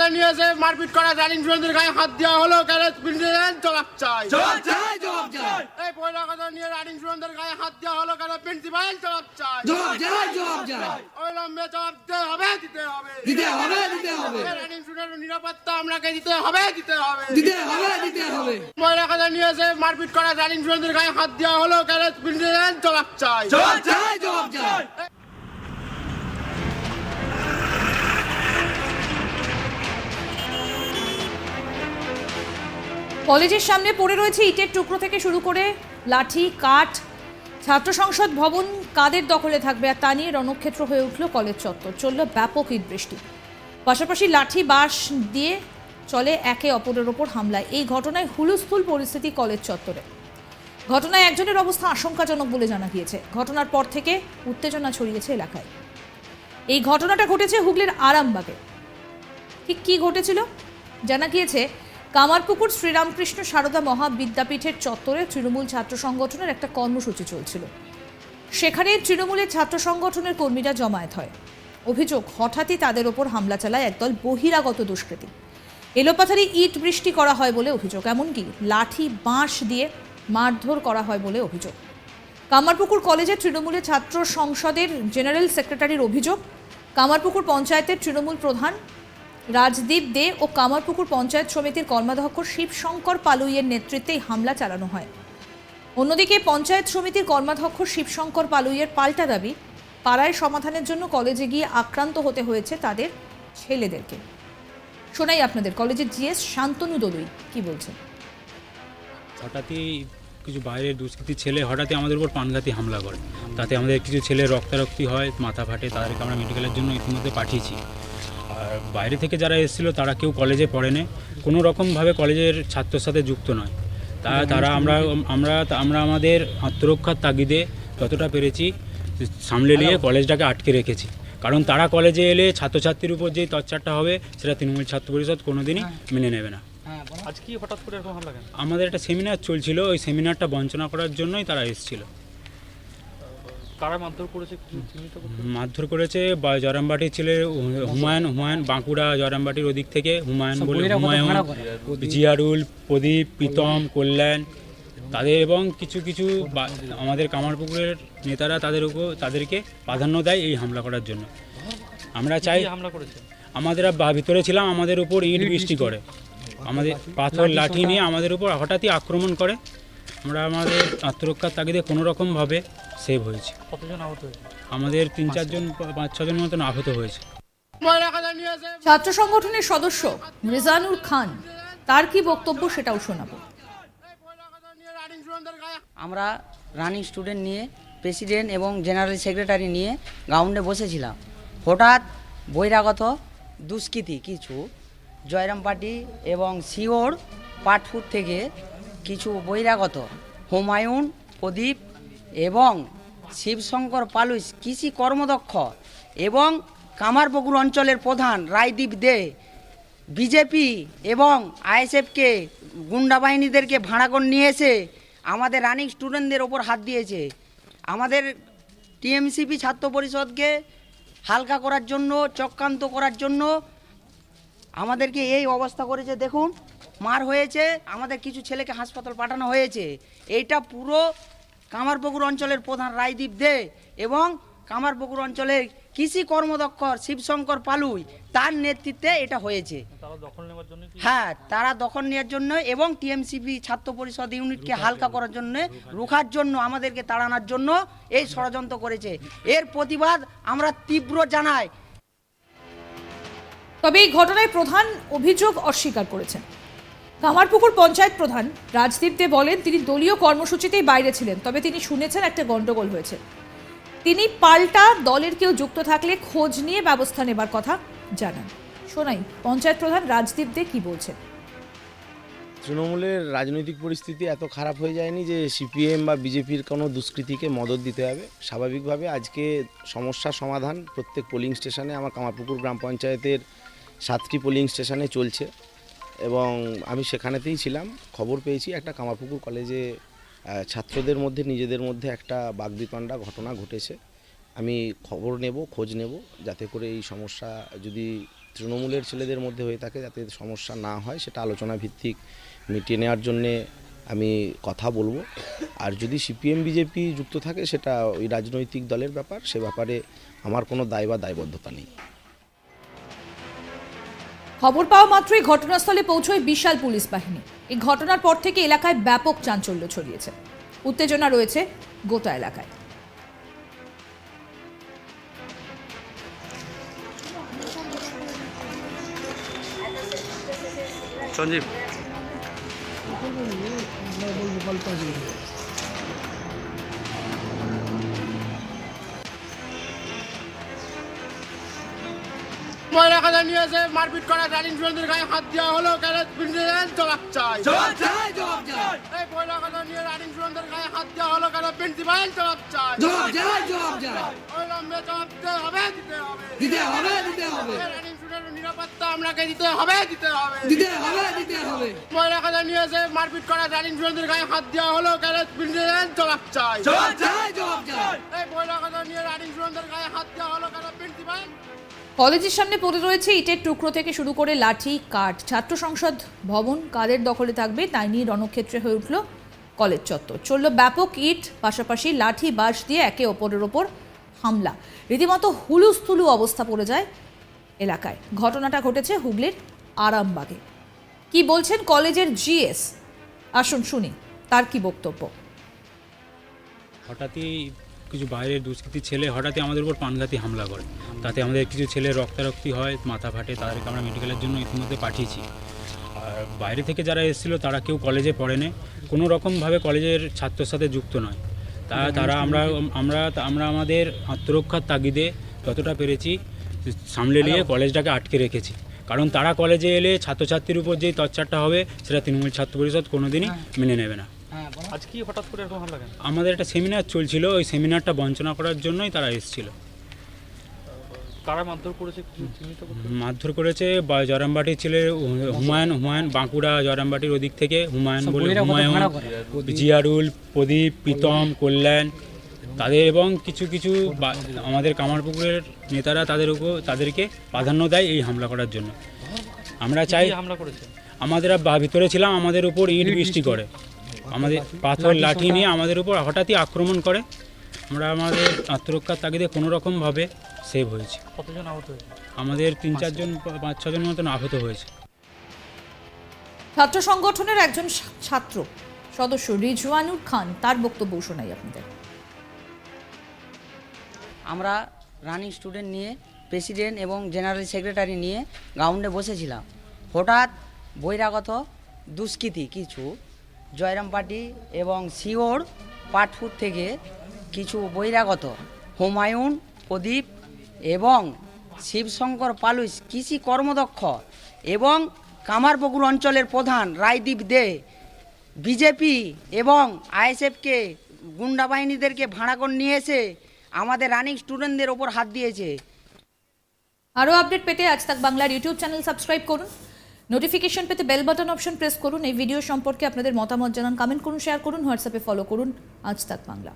মারপিট করা জালিম সুরেন্দ্রের গায়ে হাত দেওয়া হলো কেন প্রিন্সিপাল জবাব চাই? জবাব চাই জবাব চাই। এই পয়লা কথা নিয়ে রানিং সুরেন্দ্রের গায়ে হাত দেওয়া হলো কেন প্রিন্সিপাল জবাব চাই? জবাব চাই জবাব দিতে হবে দিতে হবে। দিতে হবে দিতে হবে। রানিং সুরেন্দ্রের নিরাপত্তা আপনাকে দিতে হবে দিতে হবে। দিতে হবে দিতে হবে। নিয়ে এসে মারপিট করা জালিম সুরেন্দ্রের গায়ে হাত দেওয়া হলো কেন প্রিন্সিপাল জবাব চাই? জবাব চাই জবাব চাই। কলেজের সামনে পড়ে রয়েছে ইটের টুকরো থেকে শুরু করে লাঠি, কাঠ। ছাত্র সংসদ ভবন কাদের দখলে থাকবে আর তা নিয়ে রণক্ষেত্র হয়ে উঠল কলেজ চত্বর। চলল ব্যাপক ইট বৃষ্টি পাশাপাশি লাঠি, বাঁশ দিয়ে চলে একে অপরের ওপর হামলায় এই ঘটনায় হুলস্থুল পরিস্থিতি কলেজ চত্বরে। ঘটনায় একজনের অবস্থা আশঙ্কাজনক বলে জানা গিয়েছে। ঘটনার পর থেকে উত্তেজনা ছড়িয়েছে এলাকায়। এই ঘটনাটা ঘটেছে হুগলির আরামবাগে। ঠিক কী ঘটেছিল? জানা গিয়েছে কামারপুকুর শ্রীরামকৃষ্ণ সারদা মহাবিদ্যাপীঠের চত্বরে তৃণমূল ছাত্র সংগঠনের একটা কর্মসূচি চলছিল। সেখানে তৃণমূলের ছাত্র সংগঠনের কর্মীরা জমায়েত হয়। অভিযোগ, হঠাৎই তাদের ওপর হামলা চালায় একদল বহিরাগত দুষ্কৃতী। এলোপাথারি ইট বৃষ্টি করা হয় বলে অভিযোগ, এমনকি লাঠি, বাঁশ দিয়ে মারধর করা হয় বলে অভিযোগ। কামারপুকুর কলেজের তৃণমূলের ছাত্র সংসদের জেনারেল সেক্রেটারির অভিযোগ, কামারপুকুর পঞ্চায়েতের তৃণমূল প্রধান রাজদীপ দে ও কামারপুকুর পঞ্চায়েত সমিতির কর্মাধ্যক্ষ শিবশঙ্কর পালুইয়ের নেতৃত্বে হামলা চালানো হয়। অন্যদিকে পঞ্চায়েত সমিতির কর্মাধ্যক্ষ শিবশঙ্কর পালুইয়ের পাল্টা দাবি, পাড়ায় সমাধানের জন্য কলেজে গিয়ে আক্রান্ত হতে হয়েছে তাদের ছেলেদেরকে। শোনাই আপনাদের, কলেজের জিএস শান্তনু দলুই কি বলছেন? হঠাৎই কিছু বাইরের দুষ্কৃতির ছেলে হঠাৎই আমাদের উপর প্রাণঘাতী হামলা করে। তাতে আমাদের কিছু ছেলে রক্তারক্তি হয়, মাথা ফাটে, তাদেরকে আমরা মেডিকেলের জন্য ইতিমধ্যে পাঠিয়েছি। বাইরে থেকে যারা এসেছিল তারা কেউ কলেজে পড়েনি। কোনো রকমভাবে কলেজের ছাত্রর সাথে যুক্ত নয়। তা তারা আমরা আমরা আমরা আমাদের আত্মরক্ষার তাগিদে যতটা পেরেছি সামলে নিয়ে কলেজটাকে আটকে রেখেছি। কারণ তারা কলেজে এলে ছাত্রছাত্রীর উপর যে তচ্চারটা হবে সেটা তৃণমূল ছাত্র পরিষদ কোনোদিনই মেনে নেবে না। কেন? আমাদের একটা সেমিনার চলছিল ওই সেমিনারটা বঞ্চনা করার জন্যই তারা এসেছিল। কারা মারধর করেছে মারধর করেছে বা জরামবাটির ছেলে হুমায়ুন হুমায়ুন বাঁকুড়া জরামবাটির ওদিক থেকে হুমায়ুন বলে হুমায়ুন জিয়ারুল প্রদীপ প্রীতম কল্যাণ তাদের এবং কিছু কিছু আমাদের কামারপুকুরের নেতারা তাদের উপর তাদেরকে প্রাধান্য দেয় এই হামলা করার জন্য। আমরা চাই হামলা করেছে? আমাদের বা- ভিতরে ছিলাম আমাদের উপর ইট বৃষ্টি করে। আমাদের পাথর লাঠি নিয়ে আমাদের উপর হঠাৎই আক্রমণ করে। আমরা আমাদের আত্মরক্ষার তাগিদে কোনো রকমভাবে সেভ হয়েছি। কতজন আহত হয়েছে? আমাদের তিন চারজন পাঁচ ছজন মতন আহত হয়েছে। ছাত্র সংগঠনের সদস্য রেজানুর খান তার কি বক্তব্য সেটাও শোনাবো। আমরা রানিং স্টুডেন্ট নিয়ে প্রেসিডেন্ট এবং জেনারেল সেক্রেটারি নিয়ে গ্রাউন্ডে বসেছিলাম। হঠাৎ বহিরাগত দুষ্কৃতী কিছু জয়রাম পার্টি এবং সিওর পাটফুট থেকে কিছু বহিরাগত, হুমায়ুন, প্রদীপ এবং শিবশঙ্কর পালুস, কৃষি কর্মদক্ষ এবং কামারপুকুর অঞ্চলের প্রধান রায়দীপ দে, বিজেপি এবং আইএসএফকে, গুন্ডা বাহিনীদেরকে ভাড়া করে নিয়ে এসে আমাদের রানিং স্টুডেন্টদের ওপর হাত দিয়েছে। আমাদের টিএমসিপি ছাত্র পরিষদকে হালকা করার জন্য, চক্রান্ত করার জন্য আমাদেরকে এই অবস্থা করেছে। দেখুন মার হয়েছে আমাদের কিছু ছেলেকে হাসপাতাল পাঠানো হয়েছে। এইটা পুরো কামারপুকুর অঞ্চলের প্রধান রায়দীপ দে এবং কামারপুকুর অঞ্চলের কৃষি কর্মদক্ষর শিবশঙ্কর পালুই তার নেতৃত্বে এটা হয়েছে। তারা দখল নেওয়ার জন্য কি? হ্যাঁ তারা দখল নেওয়ার জন্য এবং টিএমসিপি ছাত্র পরিষদ ইউনিটকে হালকা করার জন্য রুখার জন্য আমাদেরকে তাড়ানোর জন্য এই ষড়যন্ত্র করেছে। এর প্রতিবাদ আমরা তীব্র জানাই। তবে এই ঘটনায় প্রধান অভিযোগ অস্বীকার করেছেন। কামারপুকুর পঞ্চায়েত প্রধান রাজদীপ দে বলেন, তিনি দলীয় কর্মসূচিতেই বাইরে ছিলেন, তবে তিনি শুনেছেন একটা গন্ডগোল হয়েছে। তিনি পাল্টা দলের কেউ যুক্ত থাকলে খোঁজ নিয়ে ব্যবস্থা নেবার কথা জানান। শোনাই, পঞ্চায়েত প্রধান রাজদীপ দে কি বলছেন? তৃণমূলের রাজনৈতিক পরিস্থিতি এত খারাপ হয়ে যায়নি যে সিপিএম বা বিজেপির কোনো দুষ্কৃতীকে মদত দিতে হবে। স্বাভাবিকভাবে আজকে সমস্যার সমাধান, প্রত্যেক পোলিং স্টেশনে আমার কামারপুকুর গ্রাম পঞ্চায়েতের সাতটি পোলিং স্টেশনে চলছে। এবং আমি সেখানেতেই ছিলাম। খবর পেয়েছি একটা কামারপুকুর কলেজে ছাত্রদের মধ্যে, নিজেদের মধ্যে একটা বাগবিতণ্ডা ঘটনা ঘটেছে। আমি খবর নেব, খোঁজ নেব, যাতে করে এই সমস্যা যদি তৃণমূলের ছেলেদের মধ্যে হয়ে থাকে, যাতে সমস্যা না হয়, সেটা আলোচনা ভিত্তিক মিটিয়ে নেওয়ার জন্যে আমি কথা বলব। আর যদি সিপিএম, বিজেপি যুক্ত থাকে, সেটা ওই রাজনৈতিক দলের ব্যাপার, সে ব্যাপারে আমার কোনো দায় বা দায়বদ্ধতা নেই। খবর পাওয়া মাত্রই ঘটনাস্থলে পৌঁছয় বিশাল পুলিশ বাহিনী। এই ঘটনার পর থেকে এলাকায় ব্যাপক চাঞ্চল্য ছড়িয়েছে। উত্তেজনা রয়েছে গোটা এলাকায়। সঞ্জীব। নিয়ে এসে মারপিট করা জালিন চৌধুরীর গায়ে হাত দেওয়া হলো কেন প্রিন্সিপাল জবাব চাই। জবাব চাই জবাব চাই। এই মহিলা কাজে নিয়ে রানিং গায়ে হাত দেওয়া হলো কেন প্রিন্সিপাল জবাব চাই। জবাব চাই জবাব চাই। অবিলম্বে জবাব দিতে হবে দিতে হবে। দিতে হবে দিতে হবে। রানিং স্টুডেন্টের নিরাপত্তা দিতে হবে দিতে হবে। দিতে হবে দিতে হবে। মহিলা কাজে নিয়ে এসে মারপিট করা চৌধুরীর গায়ে হাত দেওয়া হলো কেন প্রিন্সিপাল জবাব চাই। জবাব চাই জবাব চাই। এই নিয়ে রানিং চৌধুরীর গায়ে হাত দেওয়া হলো কেন প্রিন্সিপাল কলেজের সামনে পড়ে রয়েছে ইটের টুকরো থেকে শুরু করে লাঠি, কাঠ। ছাত্র সংসদ ভবন কাদের দখলে থাকবে তাই নিয়ে রণক্ষেত্রে হয়ে উঠল কলেজ চত্বর। চলল ব্যাপক ইট, পাশাপাশি লাঠি, বাঁশ দিয়ে একে অপরের ওপর হামলা। রীতিমতো হুলুস্থুলু অবস্থা পড়ে যায় এলাকায়। ঘটনাটা ঘটেছে হুগলির আরামবাগে। কি বলছেন কলেজের জিএস? আসুন শুনি, তার কি বক্তব্য? হঠাৎই কিছু বাইরের দুষ্কৃতী ছেলে হঠাৎই আমাদের উপর প্রাণঘাতী হামলা করে। তাতে আমাদের কিছু ছেলে রক্তারক্তি হয় মাথা ফাটে তাদেরকে আমরা মেডিকেলের জন্য ইতিমধ্যে পাঠিয়েছি। আর বাইরে থেকে যারা এসেছিল তারা কেউ কলেজে পড়েনি। কোনো রকমভাবে কলেজের ছাত্রর সাথে যুক্ত নয়। তা তারা আমরা আমরা আমরা আমাদের আত্মরক্ষার তাগিদে যতটা পেরেছি সামলে নিয়ে কলেজটাকে আটকে রেখেছি। কারণ তারা কলেজে এলে ছাত্রছাত্রীর উপর যেই তচ্চারটা হবে সেটা তৃণমূল ছাত্র পরিষদ কোনোদিনই মেনে নেবে না। আজ কি হঠাৎ করে এরকম হামলা কেন? আমাদের একটা সেমিনার চলছিল ওই সেমিনারটা বঞ্চনা করার জন্যই তারা এসেছিল। কারা মারধর করেছে চিহ্নিত মারধর করেছে বা- জয়রামবাটির ছেলে হুমায়ুন হুমায়ুন বাঁকুড়া জয়রামবাটির ওদিক থেকে হুমায়ুন বলে হুমায়ুন জিয়ারুল প্রদীপ প্রীতম কল্যাণ তাদের এবং কিছু কিছু আমাদের কামারপুকুরের নেতারা তাদের উপর তাদেরকে প্রাধান্য দেয় এই হামলা করার জন্য। আমরা চাই হামলা করেছে? আমাদের ভিতরে ছিলাম আমাদের উপর ইট বৃষ্টি করে। আমাদের পাথর লাঠি নিয়ে আমাদের উপর হঠাৎই আক্রমণ করে। আমরা আমাদের আত্মরক্ষার তাগিদে কোনো রকমভাবে সেভ হয়েছি। কতজন আহত হয়েছে? আমাদের তিন চারজন পাঁচ ছজন মতন আহত হয়েছে। ছাত্র সংগঠনের একজন ছাত্র সদস্য রিজওয়ানুর খান তার বক্তব্য শোনাই আপনাদের। আমরা রানিং স্টুডেন্ট নিয়ে প্রেসিডেন্ট এবং জেনারেল সেক্রেটারি নিয়ে গ্রাউন্ডে বসেছিলাম। হঠাৎ বহিরাগত দুষ্কৃতী কিছু জয়রাম পার্টি এবং শিওর পাটপুর থেকে কিছু বহিরাগত, হুমায়ুন, প্রদীপ এবং শিবশঙ্কর পালুস, কৃষি কর্মদক্ষ এবং কামারপুকুর অঞ্চলের প্রধান রায়দীপ দে, বিজেপি এবং আইএসএফকে, গুন্ডা বাহিনীদেরকে ভাড়া করে নিয়ে এসে আমাদের রানিং স্টুডেন্টদের ওপর হাত দিয়েছে। আরও আপডেট পেতে আজ তাক বাংলার ইউটিউব চ্যানেল সাবস্ক্রাইব করুন। নোটিফিকেশন পেতে বেল বাটন অপশন প্রেস করুন। এই ভিডিও সম্পর্কে আপনাদের মতামত জানান, কমেন্ট করুন, শেয়ার করুন, হোয়াটসঅ্যাপে ফলো করুন। আজ তাক বাংলা।